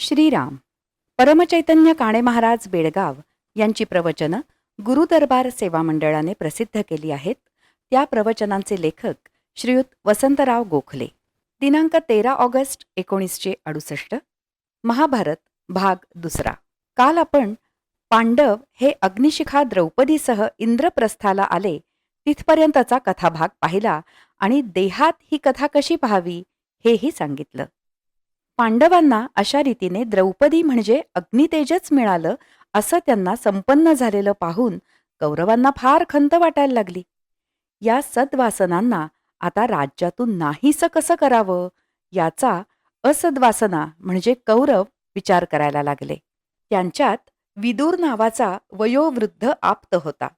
श्रीराम. परमचैतन्य काणे महाराज बेळगाव यांची प्रवचनं गुरुदरबार सेवा मंडळाने प्रसिद्ध केली आहेत. त्या प्रवचनांचे लेखक श्रीयुत वसंतराव गोखले. दिनांक तेरा ऑगस्ट एकोणीसशे अडुसष्ट. महाभारत भाग दुसरा. काल आपण पांडव हे अग्निशिखा द्रौपदीसह इंद्रप्रस्थाला आले तिथपर्यंतचा कथाभाग पाहिला आणि देहात ही कथा कशी पाहावी हेही सांगितलं. पांडवांना अशा रीतीने द्रौपदी म्हणजे अग्नितेजच मिळालं असं त्यांना संपन्न झालेलं पाहून कौरवांना फार खंत वाटायला लागली. या सद्वासनांना आता राज्यातून नाहीसं कसं करावं? याचा असद्वासना म्हणजे कौरव विचार करायला लागले. त्यांच्यात विदूर नावाचा वयोवृद्ध आप्त होता.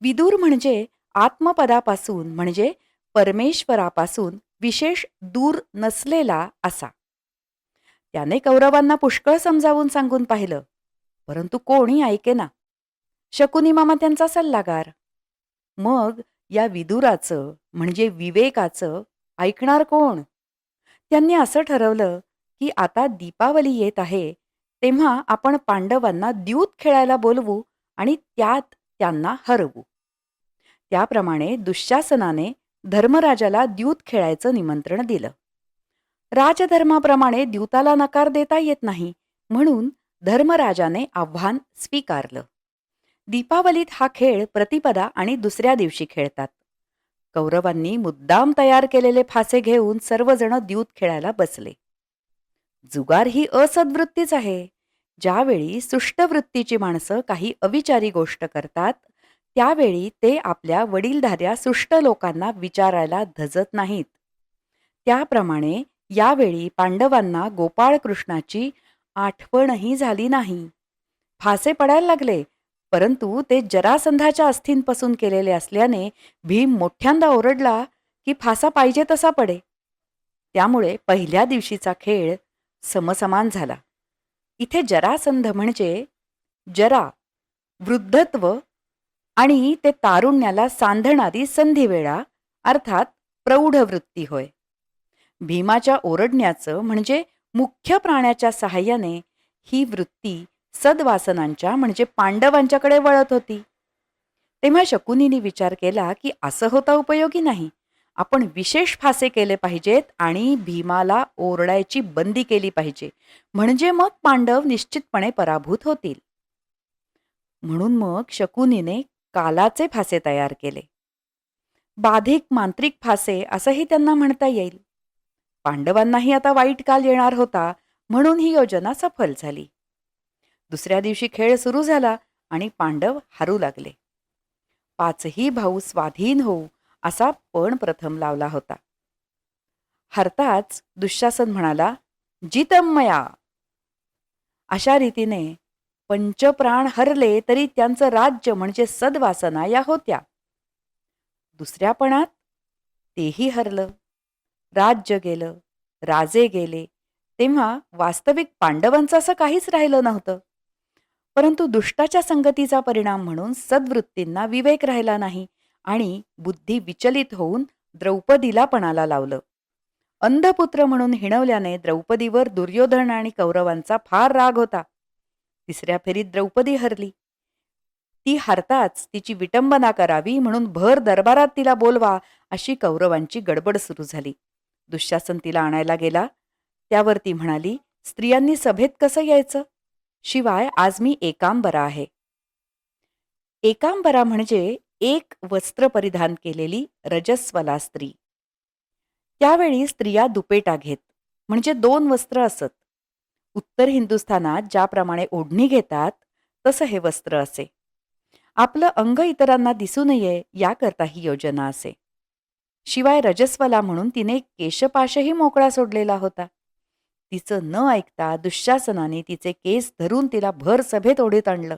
विदूर म्हणजे आत्मपदापासून म्हणजे परमेश्वरापासून विशेष दूर नसलेला असा. त्याने कौरवांना पुष्कळ समजावून सांगून पाहिलं. परंतु कोणी ऐकेना. शकुनी मामा त्यांचा सल्लागार. मग या विदुराचं म्हणजे विवेकाचं ऐकणार कोण? त्यांनी असं ठरवलं की आता दीपावली येत आहे तेव्हा आपण पांडवांना द्यूत खेळायला बोलवू आणि त्यात त्यांना हरवू. त्याप्रमाणे दुःशासनाने धर्मराजाला द्यूत खेळायचं निमंत्रण दिलं. राजधर्माप्रमाणे द्यूताला नकार देता येत नाही म्हणून धर्मराजाने आव्हान स्वीकारलं. दीपावलीत हा खेळ प्रतिपदा आणि दुसऱ्या दिवशी खेळतात. कौरवांनी मुद्दाम तयार केलेले फासे घेऊन सर्वजण द्यूत खेळायला बसले. जुगार ही असद्वृत्तीच आहे. ज्यावेळी सुष्टवृत्तीची माणसं काही अविचारी गोष्ट करतात त्यावेळी ते आपल्या वडीलधाऱ्या सुष्ट लोकांना विचारायला धजत नाहीत. त्याप्रमाणे यावेळी पांडवांना गोपाळकृष्णाची आठवणही झाली नाही. फासे पडायला लागले परंतु ते जरासंधाच्या अस्थींपासून केलेले असल्याने भीम मोठ्यांदा ओरडला की फासा पाहिजे तसा पडे. त्यामुळे पहिल्या दिवशीचा खेळ समसमान झाला. इथे जरासंध म्हणजे जरा वृद्धत्व आणि ते तारुण्याला सांधणारी संधिवेळा अर्थात प्रौढ वृत्ती होय. भीमाच्या ओरडण्याचं म्हणजे मुख्य प्राण्याच्या सहाय्याने ही वृत्ती सद्वासनांच्या म्हणजे पांडवांच्याकडे वळत होती. तेव्हा शकुनीने विचार केला की असं होता उपयोगी नाही. आपण विशेष फासे केले पाहिजेत आणि भीमाला ओरडायची बंदी केली पाहिजे. म्हणजे मग पांडव निश्चितपणे पराभूत होतील. म्हणून मग शकुनीने कालाचे फासे तयार केले. बाधिक मांत्रिक फासे असंही त्यांना म्हणता येईल. पांडवांनाही आता वाईट काल येणार होता म्हणून ही योजना सफल झाली. दुसऱ्या दिवशी खेळ सुरू झाला आणि पांडव हारू लागले. पाचही भाऊ स्वाधीन होऊ असा पण प्रथम लावला होता. हरताच दुःशासन म्हणाला जितमया अशा रीतीने पंचप्राण हरले तरी त्यांचं राज्य म्हणजे सद्वासना या होत्या. दुसऱ्यापणात तेही हरलं. राज्य गेलं राजे गेले तेव्हा वास्तविक पांडवांचं असं काहीच राहिलं नव्हतं. परंतु दुष्टाच्या संगतीचा परिणाम म्हणून सद्वृत्तींना विवेक राहिला नाही आणि बुद्धी विचलित होऊन द्रौपदीला पणाला लावलं. अंधपुत्र म्हणून हिणवल्याने द्रौपदीवर दुर्योधन आणि कौरवांचा फार राग होता. तिसऱ्या फेरीत द्रौपदी हरली. ती हरताच तिची विटंबना करावी म्हणून भर दरबारात तिला बोलवा अशी कौरवांची गडबड सुरू झाली. दुःशासन तिला आणायला गेला. त्यावर ती म्हणाली स्त्रियांनी सभेत कसं यायचं? शिवाय आज मी एकांबरा आहे. एकांबरा म्हणजे एक वस्त्र परिधान केलेली रजस्वला स्त्री. त्यावेळी स्त्रिया दुपेटा घेत म्हणजे दोन वस्त्र असत. उत्तर हिंदुस्थानात ज्याप्रमाणे ओढणी घेतात तसं हे वस्त्र असे. आपलं अंग इतरांना दिसू नये याकरता ही योजना असे. शिवाय रजस्वला म्हणून तिने केशपाशही मोकळा सोडलेला होता. तिचं न ऐकता दुःशासनाने तिचे केस धरून तिला भर सभेत ओढीत आणलं.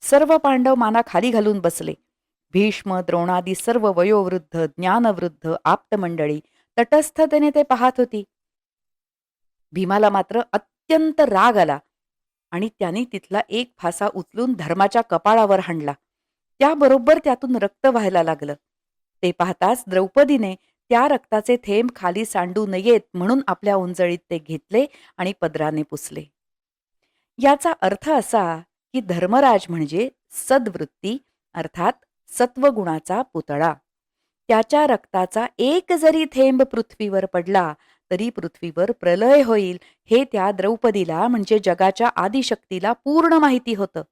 सर्व पांडव माना खाली घालून बसले. भीष्म द्रोणादी सर्व वयोवृद्ध ज्ञानवृद्ध आप्तमंडळी तटस्थतेने ते पाहत होती. भीमाला मात्र अत्यंत राग आला आणि त्याने तिथला एक फासा उचलून धर्माच्या कपाळावर हाणला. त्याबरोबर त्यातून रक्त व्हायला लागलं. ते पाहताच द्रौपदीने त्या रक्ताचे थेंब खाली सांडू नयेत म्हणून आपल्या उंजळीत ते घेतले आणि पदराने पुसले. याचा अर्थ असा की धर्मराज म्हणजे सद्वृत्ती अर्थात सत्वगुणाचा पुतळा. त्याच्या रक्ताचा एक जरी थेंब पृथ्वीवर पडला तरी पृथ्वीवर प्रलय होईल हे त्या द्रौपदीला म्हणजे जगाच्या आदिशक्तीला पूर्ण माहिती होतं.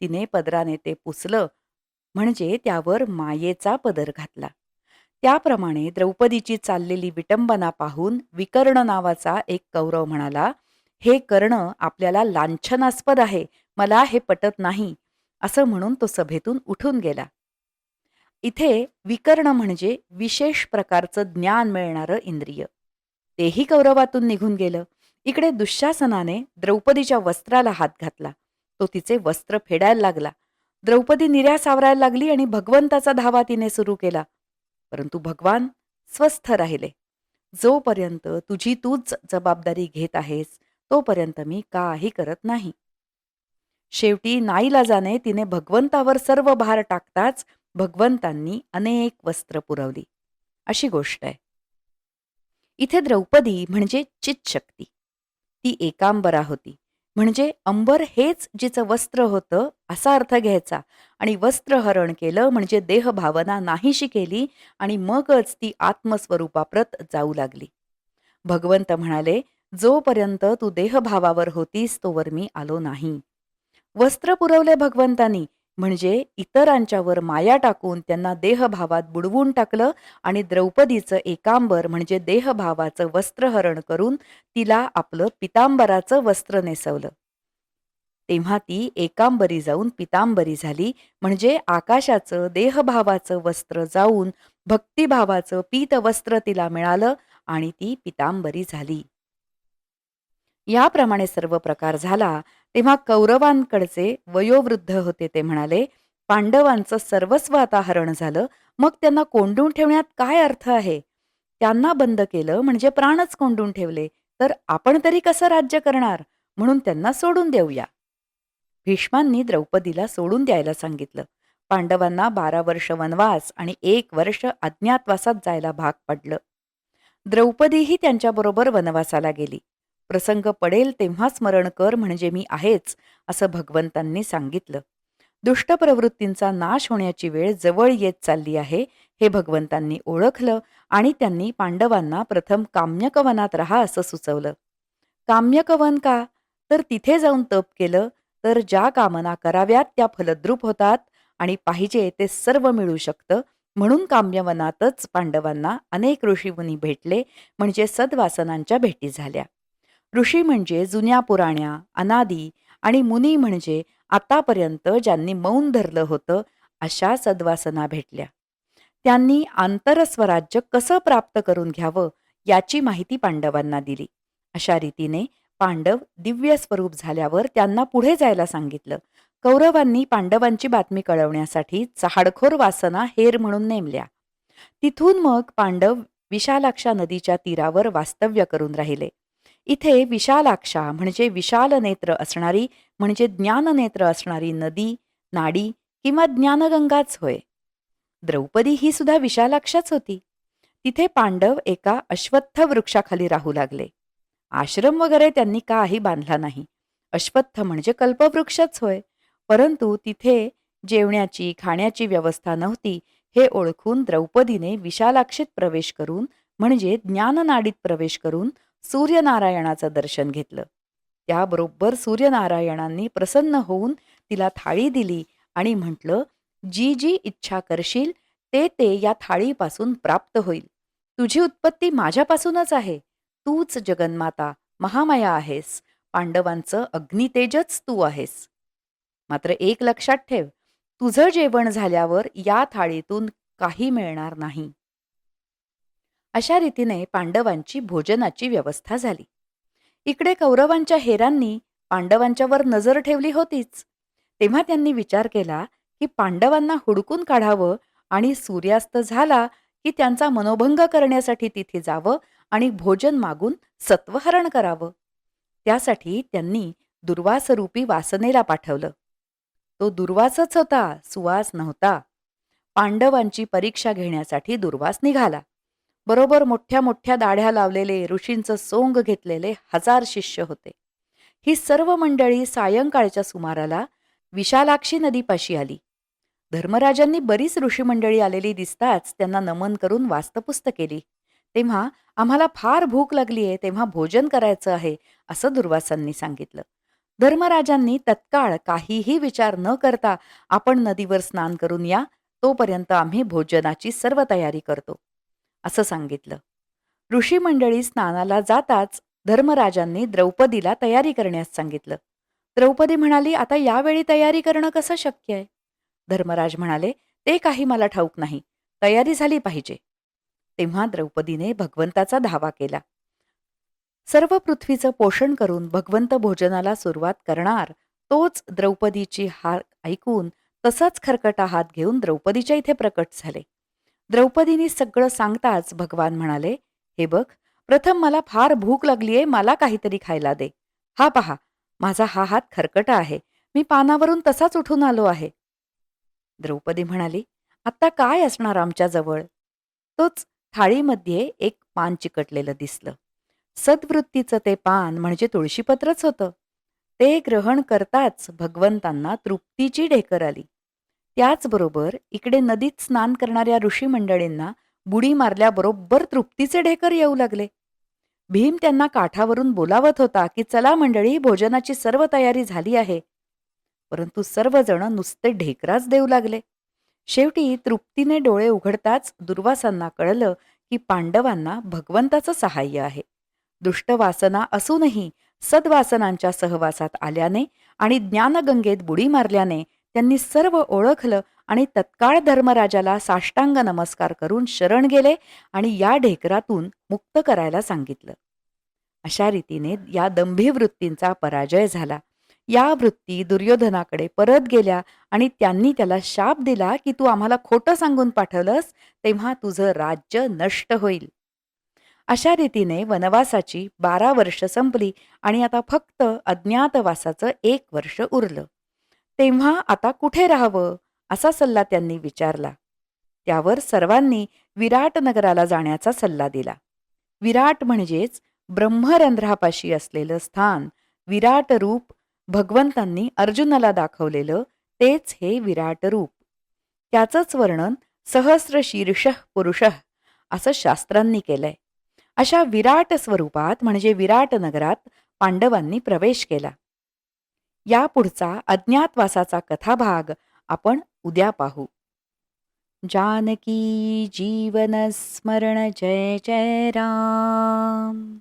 तिने पदराने ते पुसलं म्हणजे त्यावर मायेचा पदर घातला. त्याप्रमाणे द्रौपदीची चाललेली विटंबना पाहून विकर्ण नावाचा एक कौरव म्हणाला हे कर्ण आपल्याला लांछनास्पद आहे मला हे पटत नाही असं म्हणून तो सभेतून उठून गेला. इथे विकर्ण म्हणजे विशेष प्रकारचं ज्ञान मिळणारं इंद्रिय. तेही कौरवातून निघून गेलं. इकडे दुःशासनाने द्रौपदीच्या वस्त्राला हात घातला. तो तिचे वस्त्र फेडायला लागला. द्रौपदी निर्या सावरायला लागली आणि भगवंताचा धावा तिने सुरू केला. परंतु भगवान स्वस्थ राहिले. जोपर्यंत तुझी तूच जबाबदारी घेत आहेस तोपर्यंत मी काही करत नाही. शेवटी नाईलाजाने तिने भगवंतावर सर्व भार टाकताच भगवंतांनी अनेक वस्त्र पुरवली. अशी गोष्ट आहे. इथे द्रौपदी म्हणजे चितशक्ती ती एकांबरा होती. म्हणजे अंबर हेच जिचं वस्त्र होतं असा अर्थ घ्यायचा. आणि वस्त्रहरण केलं म्हणजे देहभावना नाहीशी केली आणि मगच ती आत्मस्वरूपाप्रत जाऊ लागली. भगवंत म्हणाले जोपर्यंत तू देहभावावर होतीस तोवर मी आलो नाही. वस्त्र पुरवले भगवंतांनी. म्हणजे इतरांच्यावर माया टाकून त्यांना देहभावात बुडवून टाकलं आणि द्रौपदीचं एकांबर म्हणजे देहभावाचं वस्त्रहरण करून तिला आपलं पितांबराचं वस्त्र नेसवलं. तेव्हा ती एकांबरी जाऊन पितांबरी झाली. म्हणजे आकाशाचं देहभावाचं वस्त्र जाऊन भक्तिभावाचं पीतवस्त्र तिला मिळालं आणि ती पितांबरी झाली. याप्रमाणे सर्व प्रकार झाला. तेव्हा कौरवांकडचे वयोवृद्ध होते ते म्हणाले पांडवांचं सर्वस्व आता हरण झालं मग त्यांना कोंडून ठेवण्यात काय अर्थ आहे? त्यांना बंद केलं म्हणजे प्राणच कोंडून ठेवले तर आपण तरी कसं राज्य करणार? म्हणून त्यांना सोडून देऊया. भीष्मांनी द्रौपदीला सोडून द्यायला सांगितलं. पांडवांना बारा वर्ष वनवास आणि एक वर्ष अज्ञातवासात जायला भाग पडलं. द्रौपदीही त्यांच्याबरोबर वनवासाला गेली. प्रसंग पडेल तेव्हा स्मरण कर म्हणजे मी आहेच असं भगवंतांनी सांगितलं. दुष्ट प्रवृत्तींचा नाश होण्याची वेळ जवळ येत चालली आहे हे भगवंतांनी ओळखलं आणि त्यांनी पांडवांना प्रथम काम्यकवनात राहा असं सुचवलं. काम्यकवन का? तर तिथे जाऊन तप केलं तर ज्या कामना कराव्यात त्या फलद्रूप होतात आणि पाहिजे ते सर्व मिळू शकतं. म्हणून काम्यवनातच पांडवांना अनेक ऋषीमुनी भेटले म्हणजे सद्वासनांच्या भेटी झाल्या. ऋषी म्हणजे जुन्या पुराण्या अनादी आणि मुनी म्हणजे आतापर्यंत ज्यांनी मौन धरलं होतं अशा सद्वासना भेटल्या. त्यांनी आंतरस्वराज्य कसं प्राप्त करून घ्यावं याची माहिती पांडवांना दिली. अशा रीतीने पांडव दिव्य स्वरूप झाल्यावर त्यांना पुढे जायला सांगितलं. कौरवांनी पांडवांची बातमी कळवण्यासाठी चहाडखोर वासना हेर म्हणून नेमल्या. तिथून मग पांडव विशालाक्षा नदीच्या तीरावर वास्तव्य करून राहिले. इथे विशालाक्षा म्हणजे विशाल नेत्र असणारी म्हणजे ज्ञाननेत्र असणारी नदी नाडी किंवा ज्ञानगंगाच होय. द्रौपदी ही सुद्धा विशालाक्षाच होती. तिथे पांडव एका अश्वत्थ वृक्षाखाली राहू लागले. आश्रम वगैरे त्यांनी काही बांधला नाही. अश्वत्थ म्हणजे कल्पवृक्षच होय. परंतु तिथे जेवण्याची खाण्याची व्यवस्था नव्हती हे ओळखून द्रौपदीने विशालाक्षीत प्रवेश करून म्हणजे ज्ञाननाडीत प्रवेश करून सूर्यनारायणाचं दर्शन घेतलं. त्याबरोबर सूर्यनारायणांनी प्रसन्न होऊन तिला थाळी दिली आणि म्हटलं जी जी इच्छा करशील ते ते या थाळीपासून प्राप्त होईल. तुझी उत्पत्ती माझ्यापासूनच आहे. तूच जगन्माता महामाया आहेस. पांडवांचं अग्नितेजच तू आहेस. मात्र एक लक्षात ठेव तुझं जेवण झाल्यावर या थाळीतून काही मिळणार नाही. अशा रीतीने पांडवांची भोजनाची व्यवस्था झाली. इकडे कौरवांच्या हेरांनी पांडवांच्यावर नजर ठेवली होतीच. तेव्हा त्यांनी विचार केला की पांडवांना हुडकून काढावं आणि सूर्यास्त झाला की त्यांचा मनोभंग करण्यासाठी तिथे जावं आणि भोजन मागून सत्वहरण करावं. त्यासाठी त्यांनी दुर्वासरूपी वासनेला पाठवलं. तो दुर्वासच होता सुवास नव्हता. पांडवांची परीक्षा घेण्यासाठी दुर्वास निघाला. बरोबर मोठ्या मोठ्या दाढ्या लावलेले ऋषींचं सोंग घेतलेले हजार शिष्य होते. ही सर्व मंडळी सायंकाळच्या सुमाराला विशालाक्षी नदीपाशी आली. धर्मराजांनी बरीच ऋषीमंडळी आलेली दिसताच त्यांना नमन करून वास्तपुस्त केली. तेव्हा आम्हाला फार भूक लागलीये तेव्हा भोजन करायचं आहे असं दुर्वासांनी सांगितलं. धर्मराजांनी तत्काळ काहीही विचार न करता आपण नदीवर स्नान करून या तोपर्यंत आम्ही भोजनाची सर्व तयारी करतो. असं सांगितलं. ऋषी मंडळी स्नानाला जाताच धर्मराजांनी द्रौपदीला तयारी करण्यास सांगितलं. द्रौपदी म्हणाली आता यावेळी तयारी करणं कसं शक्य आहे? धर्मराज म्हणाले ते काही मला ठाऊक नाही. तयारी झाली पाहिजे. तेव्हा द्रौपदीने भगवंताचा धावा केला. सर्व पृथ्वीचं पोषण करून भगवंत भोजनाला सुरुवात करणार तोच द्रौपदीची हार ऐकून तसाच खरकटा हात घेऊन द्रौपदीच्या इथे प्रकट झाले. द्रौपदीने सगळं सांगताच भगवान म्हणाले हे बघ प्रथम मला फार भूक लागलीये मला काहीतरी खायला दे. हा पहा माझा हा हात खरकटा आहे मी पानावरून तसाच उठून आलो आहे. द्रौपदी म्हणाली आत्ता काय असणार आमच्याजवळ तोच थाळीमध्ये एक पान चिकटलेलं दिसलं. सद्वृत्तीचं ते पान म्हणजे तुळशीपत्रच होतं. ते ग्रहण करताच भगवंतांना तृप्तीची ढेकर आली. त्याचबरोबर इकडे नदीत स्नान करणाऱ्या ऋषी मंडळींना बुडी मारल्याबरोबर तृप्तीचे ढेकर येऊ लागले. भीम त्यांना काठावरून बोलावत होता की चला मंडळी भोजनाची सर्व तयारी झाली आहे. परंतु सर्वजण नुसते ढेकराच देऊ लागले. शेवटी तृप्तीने डोळे उघडताच दुर्वासांना कळलं की पांडवांना भगवंताचं सहाय्य आहे. दुष्टवासना असूनही सद्वासनांच्या सहवासात आल्याने आणि ज्ञानगंगेत बुडी मारल्याने त्यांनी सर्व ओळखलं आणि तत्काळ धर्मराजाला साष्टांग नमस्कार करून शरण गेले आणि या ढेकरातून मुक्त करायला सांगितलं. अशा रीतीने या दंभी वृत्तींचा पराजय झाला. या वृत्ती दुर्योधनाकडे परत गेल्या आणि त्यांनी त्याला शाप दिला की तू आम्हाला खोटं सांगून पाठवलंस तेव्हा तुझं राज्य नष्ट होईल. अशा रीतीने वनवासाची बारा वर्ष संपली आणि आता फक्त अज्ञातवासाचं एक वर्ष उरलं. तेव्हा आता कुठे राहावं? असा सल्ला त्यांनी विचारला. त्यावर सर्वांनी विराट नगराला जाण्याचा सल्ला दिला. विराट म्हणजेच ब्रह्मरंध्रापाशी असलेलं स्थान. विराट रूप भगवंतांनी अर्जुनाला दाखवलेलं तेच हे विराट रूप. त्याचंच वर्णन सहस्र शीर्ष पुरुष असं शास्त्रांनी केलंय. अशा विराट स्वरूपात म्हणजे विराट नगरात पांडवांनी प्रवेश केला. यापुढचा अज्ञातवासाचा कथाभाग आपण उद्या पाहू. जानकी जीवन स्मरण जय जय राम.